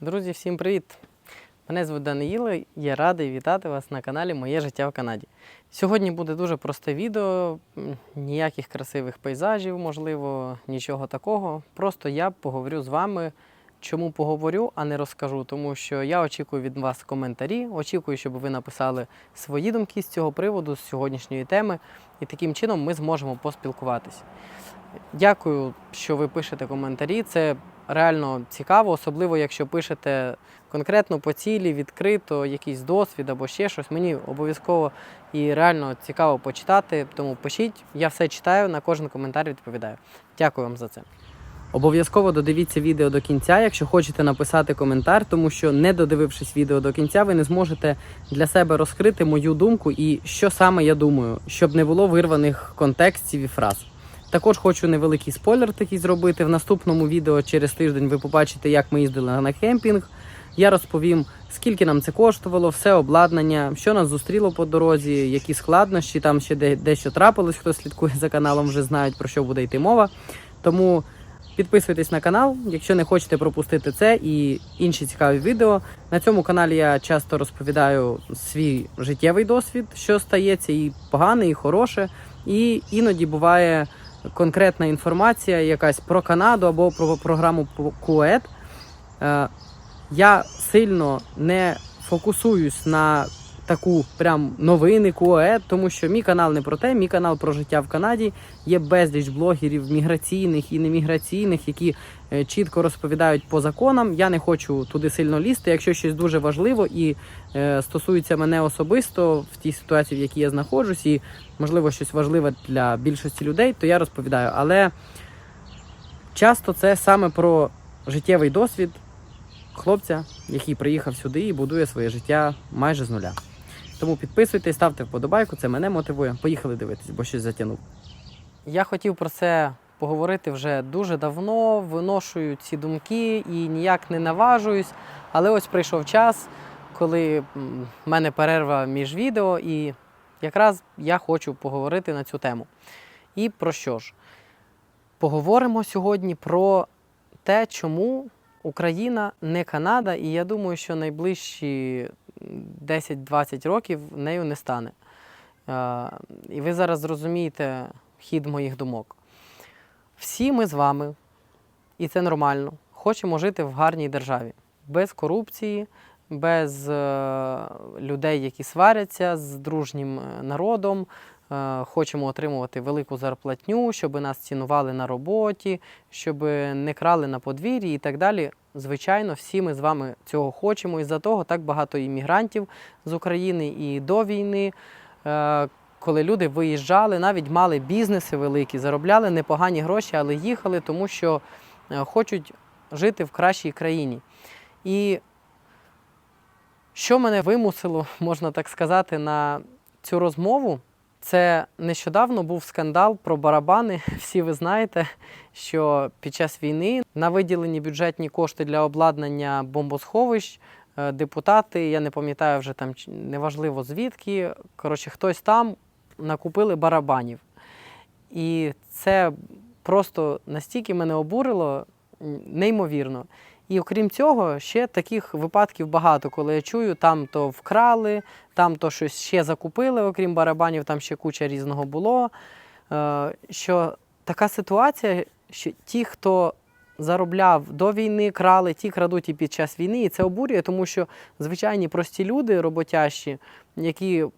Друзі, всім привіт! Мене звуть Даниїло, я радий вітати вас на каналі Моє життя в Канаді. Сьогодні буде дуже просте відео, ніяких красивих пейзажів, можливо, нічого такого. Просто я поговорю з вами. Чому поговорю, а не розкажу, тому що я очікую від вас коментарі, очікую, щоб ви написали свої думки з цього приводу, з сьогоднішньої теми, і таким чином ми зможемо поспілкуватись. Дякую, що ви пишете коментарі. Це реально цікаво, особливо якщо пишете конкретно по цілі, відкрито, якийсь досвід або ще щось. Мені обов'язково і реально цікаво почитати, тому пишіть. Я все читаю, на кожен коментар відповідаю. Дякую вам за це. Обов'язково додивіться відео до кінця, якщо хочете написати коментар, тому що не додивившись відео до кінця, ви не зможете для себе розкрити мою думку і що саме я думаю, щоб не було вирваних контекстів і фраз. Також хочу невеликий спойлер такий зробити. В наступному відео через тиждень ви побачите, як ми їздили на кемпінг. Я розповім, скільки нам це коштувало, все обладнання, що нас зустріло по дорозі, які складнощі, там ще дещо трапилось, хто слідкує за каналом, вже знають про що буде йти мова. Тому підписуйтесь на канал, якщо не хочете пропустити це і інші цікаві відео. На цьому каналі я часто розповідаю свій життєвий досвід, що стається, і погане, і хороше. І іноді буває конкретна інформація якась про Канаду або про програму КУЕД. Е, Я сильно не фокусуюсь на таку прям новини КУЕД, тому що мій канал не про те, мій канал про життя в Канаді. Є безліч блогерів міграційних і неміграційних, які е, чітко розповідають по законам. Я не хочу туди сильно лізти. Якщо щось дуже важливо і е, стосується мене особисто в тій ситуації, в якій я знаходжусь, і можливо щось важливе для більшості людей, то я розповідаю. Але часто це саме про життєвий досвід хлопця, який приїхав сюди і будує своє життя майже з нуля. Тому підписуйтесь, ставте вподобайку, це мене мотивує. Поїхали дивитись, бо щось затягнув. Я хотів про це поговорити вже дуже давно, виношую ці думки і ніяк не наважуюсь. Але ось прийшов час, коли в мене перерва між відео, і якраз я хочу поговорити на цю тему. І про що ж? Поговоримо сьогодні про те, чому Україна не Канада, і я думаю, що найближчі 10-20 років нею не стане. Е, І ви зараз зрозумієте хід моїх думок. Всі ми з вами, і це нормально, хочемо жити в гарній державі, без корупції, без е, людей, які сваряться, з дружнім е, народом. Е, Хочемо отримувати велику зарплатню, щоб нас цінували на роботі, щоб не крали на подвір'ї і так далі. Звичайно, всі ми з вами цього хочемо. І за того так багато іммігрантів з України і до війни, е, коли люди виїжджали, навіть мали бізнеси великі, заробляли непогані гроші, але їхали, тому що е, хочуть жити в кращій країні. І що мене вимусило, можна так сказати, на цю розмову? Це нещодавно був скандал про барабани. Всі ви знаєте, що під час війни на виділені бюджетні кошти для обладнання бомбосховищ е, депутати, я не пам'ятаю вже там неважливо звідки. Коротше, хтось там накупили барабанів. І це просто настільки мене обурило, неймовірно. І окрім цього, ще таких випадків багато, коли я чую, там то вкрали, там то щось ще закупили, окрім барабанів, там ще куча різного було. Е, Що така ситуація, що ті, хто заробляв до війни, крали, ті крадуть і під час війни, і це обурює, тому що звичайні прості люди, роботящі, які е,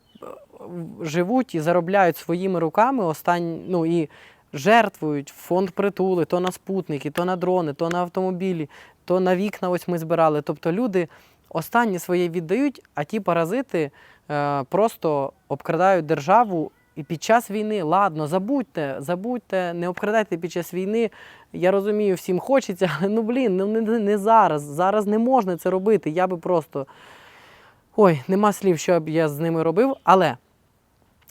живуть і заробляють своїми руками останні, ну і жертвують фонд притули, то на спутники, то на дрони, то на автомобілі, то на вікна ось ми збирали. Тобто люди останні своє віддають, а ті паразити е, просто обкрадають державу. І під час війни, ладно, забудьте, забудьте, не обкрадайте під час війни. Я розумію, всім хочеться, але ну блін, ну не- не зараз. Зараз не можна це робити. Я би просто. Ой, нема слів, що б я з ними робив. Але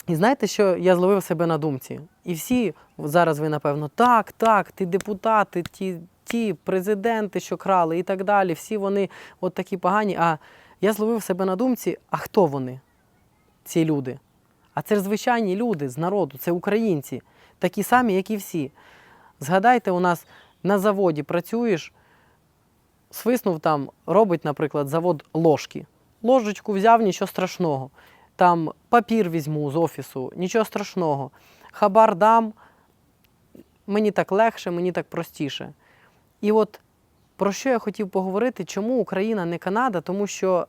і знаєте, що я зловив себе на думці? І всі зараз ви, напевно, так, так, ти депутати, ті, ті президенти, що крали і так далі, всі вони от такі погані. А я зловив себе на думці, а хто вони, ці люди? А це ж звичайні люди з народу, це українці, такі самі, як і всі. Згадайте, у нас на заводі працюєш, свиснув там, робить, наприклад, завод ложки. Ложечку взяв, нічого страшного. Там папір візьму з офісу, нічого страшного. Хабар дам, мені так легше, мені так простіше. І от про що я хотів поговорити, чому Україна не Канада? Тому що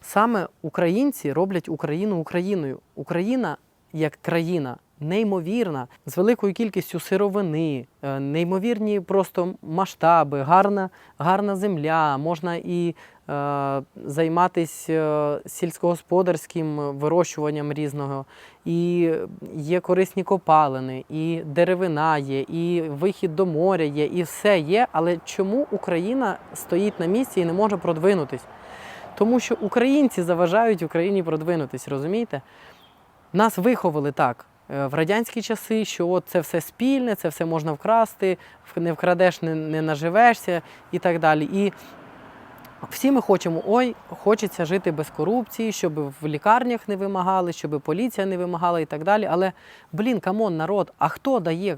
саме українці роблять Україну Україною. Україна як країна неймовірна, з великою кількістю сировини, е, неймовірні просто масштаби, гарна, гарна земля, можна і е, займатися е, сільськогосподарським вирощуванням різного, і є корисні копалини, і деревина є, і вихід до моря є, і все є. Але чому Україна стоїть на місці і не може продвинутись? Тому що українці заважають Україні продвинутись, розумієте? Нас виховали так в радянські часи, що от це все спільне, це все можна вкрасти, не вкрадеш, не, не наживешся і так далі. І всі ми хочемо, ой, хочеться жити без корупції, щоб в лікарнях не вимагали, щоб поліція не вимагала і так далі. Але, блін, камон, народ, а хто дає,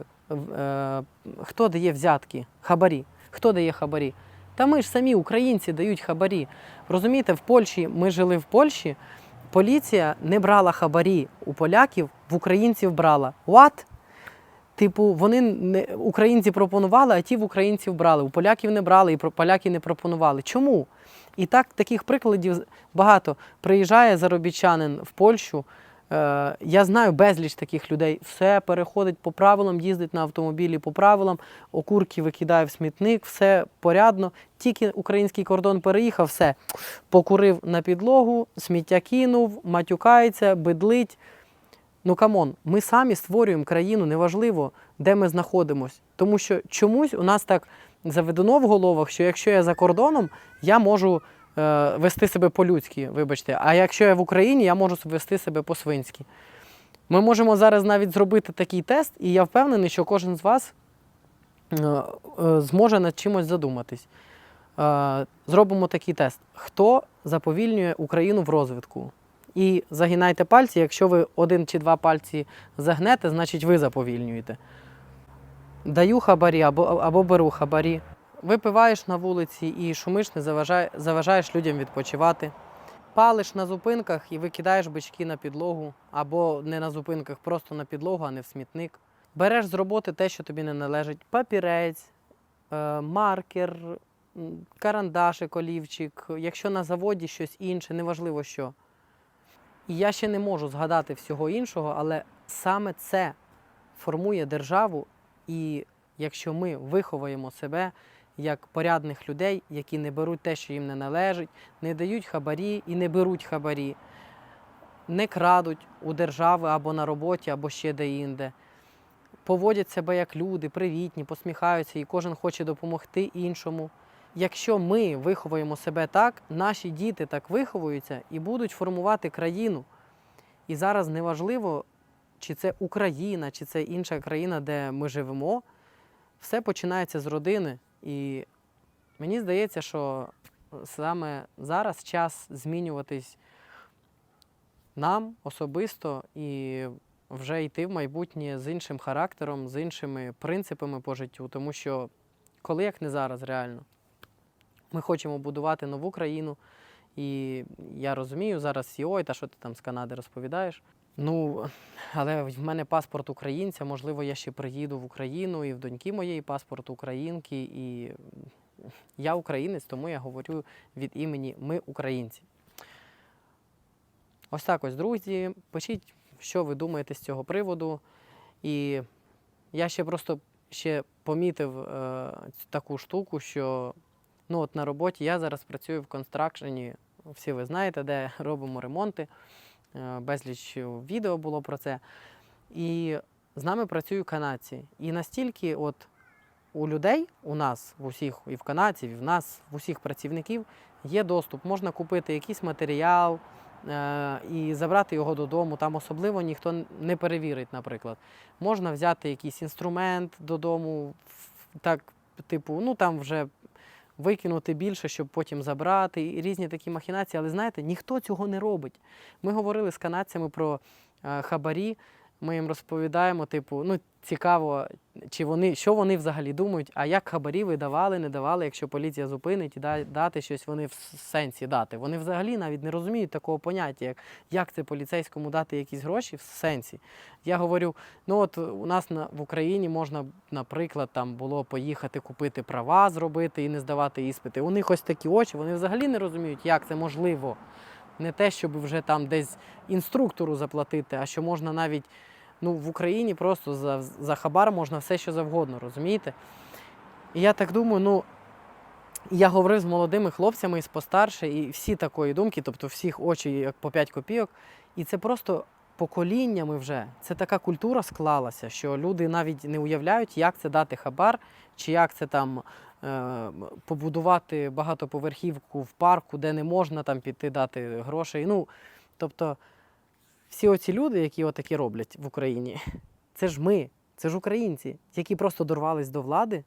е, хто дає взятки? Хабарі? Хто дає хабарі? Та ми ж самі українці дають хабарі. Розумієте, в Польщі ми жили в Польщі. Поліція не брала хабарі у поляків, в українців брала. What? Типу, вони не українці пропонували, а ті в українців брали. У поляків не брали, і поляки не пропонували. Чому? І так таких прикладів багато. Приїжджає заробітчанин в Польщу. Е, я знаю безліч таких людей. Все переходить по правилам, їздить на автомобілі по правилам, окурки викидає в смітник, все порядно. Тільки український кордон переїхав, все покурив на підлогу, сміття кинув, матюкається, бидлить. Ну камон, ми самі створюємо країну, неважливо, де ми знаходимось. Тому що чомусь у нас так заведено в головах, що якщо я за кордоном, я можу вести себе по-людськи, вибачте. А якщо я в Україні, я можу вести себе по-свинськи. Ми можемо зараз навіть зробити такий тест, і я впевнений, що кожен з вас е, е, зможе над чимось задуматись. Е, Зробимо такий тест. Хто заповільнює Україну в розвитку? І загинайте пальці. Якщо ви один чи два пальці загнете, значить ви заповільнюєте. Даю хабарі або, або беру хабарі. Випиваєш на вулиці і шумиш, не заважає, заважаєш людям відпочивати. Палиш на зупинках і викидаєш бички на підлогу, або не на зупинках, просто на підлогу, а не в смітник. Береш з роботи те, що тобі не належить: папірець, е, маркер, карандашик, олівчик, якщо на заводі щось інше, неважливо що. І я ще не можу згадати всього іншого, але саме це формує державу. І якщо ми виховуємо себе як порядних людей, які не беруть те, що їм не належить, не дають хабарі і не беруть хабарі, не крадуть у держави або на роботі, або ще де-інде, поводять себе як люди, привітні, посміхаються, і кожен хоче допомогти іншому. Якщо ми виховуємо себе так, наші діти так виховуються і будуть формувати країну. І зараз неважливо, чи це Україна, чи це інша країна, де ми живемо, все починається з родини. І мені здається, що саме зараз час змінюватись нам особисто і вже йти в майбутнє з іншим характером, з іншими принципами по життю. Тому що коли як не зараз, реально. Ми хочемо будувати нову країну. І я розумію зараз всі, ой, та що ти там з Канади розповідаєш. Ну, але в мене паспорт українця, можливо, я ще приїду в Україну, і в доньки моєї паспорт українки. І я українець, тому я говорю від імені ми українці. Ось так ось, друзі. Пишіть, що ви думаєте з цього приводу. І я ще просто ще помітив е, таку штуку, що ну, от на роботі я зараз працюю в констракшені. Всі ви знаєте, де робимо ремонти. Е, Безліч відео було про це. І з нами працюють канадці. І настільки от у людей, у нас, в усіх, і в канадців, і в нас, в усіх працівників, є доступ. Можна купити якийсь матеріал е, і забрати його додому. Там особливо ніхто не перевірить, наприклад. Можна взяти якийсь інструмент додому, так, типу, ну там вже викинути більше, щоб потім забрати, і різні такі махінації. Але знаєте, ніхто цього не робить. Ми говорили з канадцями про е, хабарі. Ми їм розповідаємо, типу, ну цікаво, чи вони що вони взагалі думають, а як хабарі ви давали, не давали, якщо поліція зупинить і да- дати щось, вони в сенсі дати. Вони взагалі навіть не розуміють такого поняття, як, як це поліцейському дати якісь гроші в сенсі. Я говорю, ну от у нас на, в Україні можна, наприклад, там було поїхати купити права, зробити і не здавати іспити. У них ось такі очі, вони взагалі не розуміють, як це можливо. Не те, щоб вже там десь інструктору заплатити, а що можна навіть ну, в Україні просто за, за хабар можна все, що завгодно, розумієте? І я так думаю, ну. Я говорив з молодими хлопцями і постарше, і всі такої думки, тобто всіх очі як по 5 копійок. І це просто поколіннями вже. Це така культура склалася, що люди навіть не уявляють, як це дати хабар, чи як це там е, побудувати багатоповерхівку в парку, де не можна там піти дати грошей. Ну, тобто, всі оці люди, які отакі роблять в Україні, це ж ми, це ж українці, які просто дорвались до влади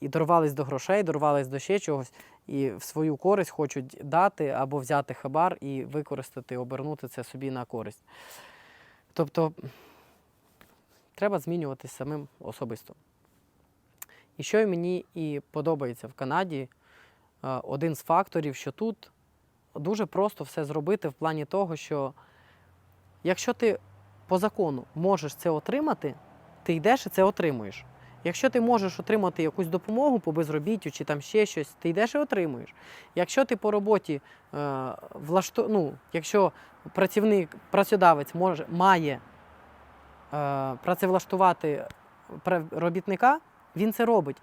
і дорвались до грошей, дорвались до ще чогось, і в свою користь хочуть дати або взяти хабар і використати, обернути це собі на користь. Тобто треба змінюватись самим особисто. І що мені і подобається в Канаді, е, один з факторів, що тут дуже просто все зробити в плані того, що якщо ти по закону можеш це отримати, ти йдеш і це отримуєш. Якщо ти можеш отримати якусь допомогу по безробіттю чи там ще щось, ти йдеш і отримуєш. Якщо ти по роботі е, влашто... ну, якщо працівник, працедавець може, має е, працевлаштувати пра- робітника, він це робить.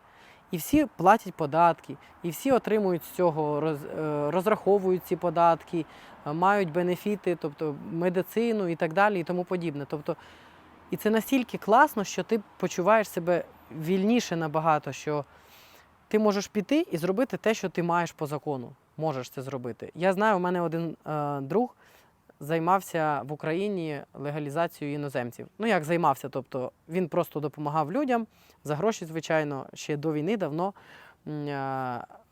І всі платять податки, і всі отримують з цього, е, розраховують ці податки, е, мають бенефіти, тобто медицину і так далі, і тому подібне. Тобто, і це настільки класно, що ти почуваєш себе вільніше набагато, що ти можеш піти і зробити те, що ти маєш по закону. Можеш це зробити. Я знаю, у мене один е, друг займався в Україні легалізацією іноземців. Ну як займався, тобто він просто допомагав людям за гроші, звичайно, ще до війни давно. е,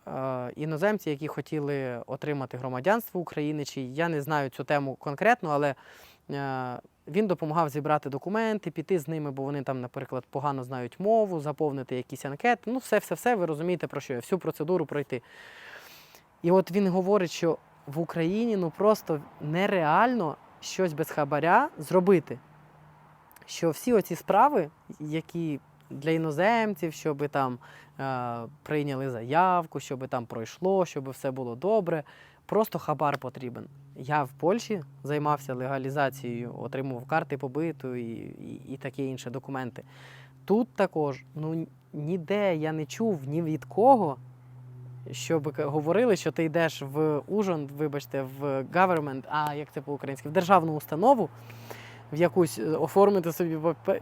е, Іноземці, які хотіли отримати громадянство України, чи я не знаю цю тему конкретно, але е, він допомагав зібрати документи, піти з ними, бо вони там, наприклад, погано знають мову, заповнити якісь анкети. Ну, все, все, все, ви розумієте, про що я, всю процедуру пройти. І от він говорить, що в Україні ну просто нереально щось без хабаря зробити. Що всі оці справи, які для іноземців, щоб там е, прийняли заявку, щоб там пройшло, щоб все було добре, просто хабар потрібен. Я в Польщі займався легалізацією, отримував карти побиту і, і, і такі інші документи. Тут також ну, ніде я не чув ні від кого, щоб говорили, що ти йдеш в Ужон, вибачте, в government, а як це по-українськи, в державну установу, в якусь е, оформити собі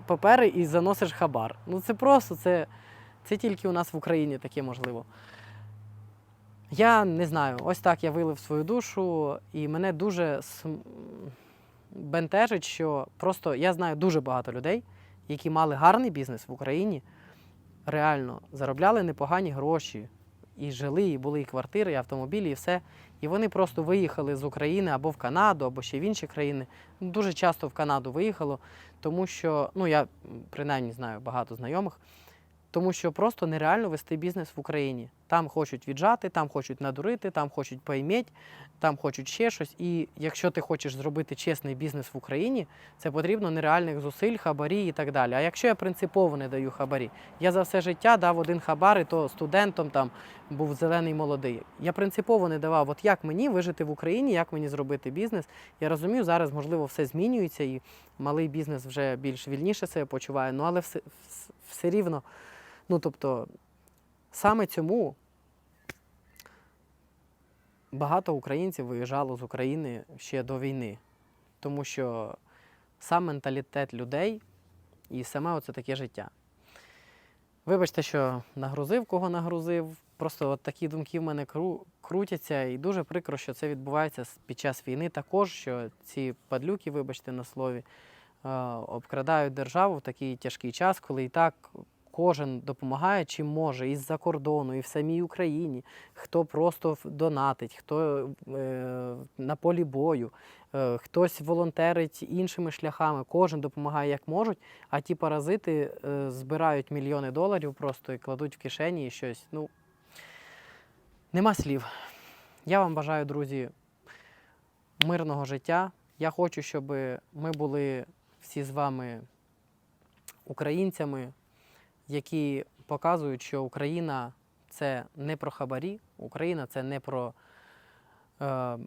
папери і заносиш хабар. Ну це просто, це, це тільки у нас в Україні таке можливо. Я не знаю, ось так я вилив свою душу, і мене дуже бентежить, що просто я знаю дуже багато людей, які мали гарний бізнес в Україні, реально заробляли непогані гроші, і жили, і були і квартири, і автомобілі, і все. І вони просто виїхали з України або в Канаду, або ще в інші країни. Дуже часто в Канаду виїхало, тому що, ну я принаймні знаю багато знайомих, тому що просто нереально вести бізнес в Україні. Там хочуть віджати, там хочуть надурити, там хочуть поіміть, там хочуть ще щось. І якщо ти хочеш зробити чесний бізнес в Україні, це потрібно нереальних зусиль, хабарі і так далі. А якщо я принципово не даю хабарі, я за все життя дав один хабар, і то студентом там був зелений молодий. Я принципово не давав, от як мені вижити в Україні, як мені зробити бізнес. Я розумію, зараз можливо все змінюється, і малий бізнес вже більш вільніше себе почуває. Ну але все, вс- все рівно. Ну тобто, саме цьому багато українців виїжджало з України ще до війни, тому що сам менталітет людей і саме оце таке життя. Вибачте, що нагрузив, кого нагрузив. Просто от такі думки в мене кру- крутяться, і дуже прикро, що це відбувається під час війни також, що ці падлюки, вибачте на слові, е, обкрадають державу в такий тяжкий час, коли і так кожен допомагає, чим може, із-за кордону, і в самій Україні, хто просто донатить, хто е, на полі бою, е, хтось волонтерить іншими шляхами, кожен допомагає як можуть, а ті паразити е, збирають мільйони доларів просто і кладуть в кишені і щось. Ну, нема слів. Я вам бажаю, друзі, мирного життя. Я хочу, щоб ми були всі з вами українцями, які показують, що Україна це не про хабарі, Україна це не про е,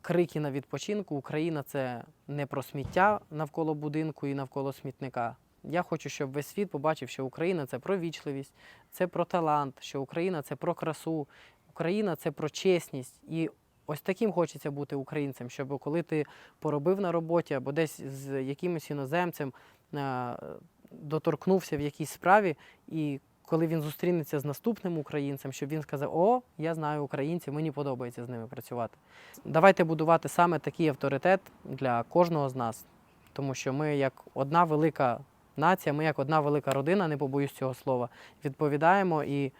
крики на відпочинку, Україна це не про сміття навколо будинку і навколо смітника. Я хочу, щоб весь світ побачив, що Україна це про вічливість, це про талант, що Україна це про красу, Україна це про чесність. І ось таким хочеться бути українцем, щоб коли ти поробив на роботі або десь з якимось іноземцем е, доторкнувся в якійсь справі, і коли він зустрінеться з наступним українцем, щоб він сказав: О, я знаю українців, мені подобається з ними працювати. Давайте будувати саме такий авторитет для кожного з нас, тому що ми як одна велика нація, ми як одна велика родина, не побоюсь цього слова, відповідаємо і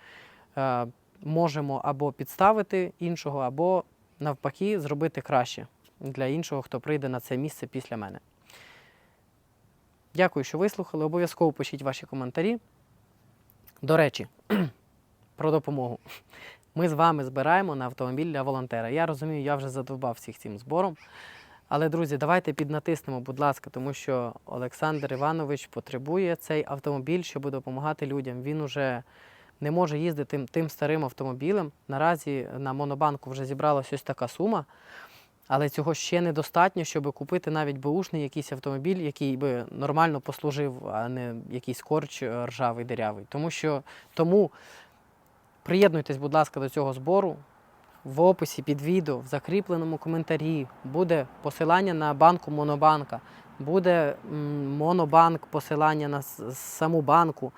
е, можемо або підставити іншого, або навпаки зробити краще для іншого, хто прийде на це місце після мене. Дякую, що вислухали. Обов'язково пишіть ваші коментарі. До речі, про допомогу. Ми з вами збираємо на автомобіль для волонтера. Я розумію, я вже задовбав всіх цим збором. Але, друзі, давайте піднатиснемо, будь ласка, тому що Олександр Іванович потребує цей автомобіль, щоб допомагати людям. Він уже не може їздити тим, тим старим автомобілем. Наразі на Монобанку вже зібралась ось така сума. Але цього ще недостатньо, щоб купити навіть беушний якийсь автомобіль, який би нормально послужив, а не якийсь корч ржавий дирявий. Тому що тому приєднуйтесь, будь ласка, до цього збору. В описі під відео, в закріпленому коментарі буде посилання на банку Монобанка, буде Монобанк, посилання на саму банку.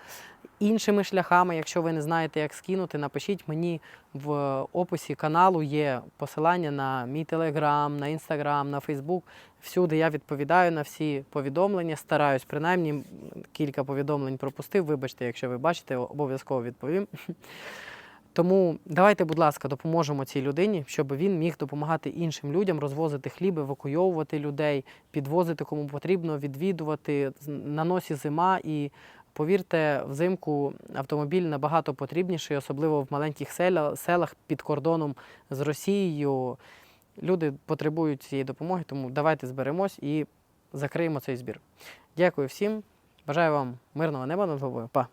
Іншими шляхами, якщо ви не знаєте, як скинути, напишіть мені в описі каналу є посилання на мій телеграм, на інстаграм, на Фейсбук. Всюди я відповідаю на всі повідомлення, стараюсь, принаймні кілька повідомлень пропустив. Вибачте, якщо ви бачите, обов'язково відповім. Тому давайте, будь ласка, допоможемо цій людині, щоб він міг допомагати іншим людям розвозити хліб, евакуйовувати людей, підвозити кому потрібно, відвідувати на носі зима. І повірте, взимку автомобіль набагато потрібніший, особливо в маленьких селах під кордоном з Росією. Люди потребують цієї допомоги, тому давайте зберемось і закриємо цей збір. Дякую всім. Бажаю вам мирного неба над головою. Па!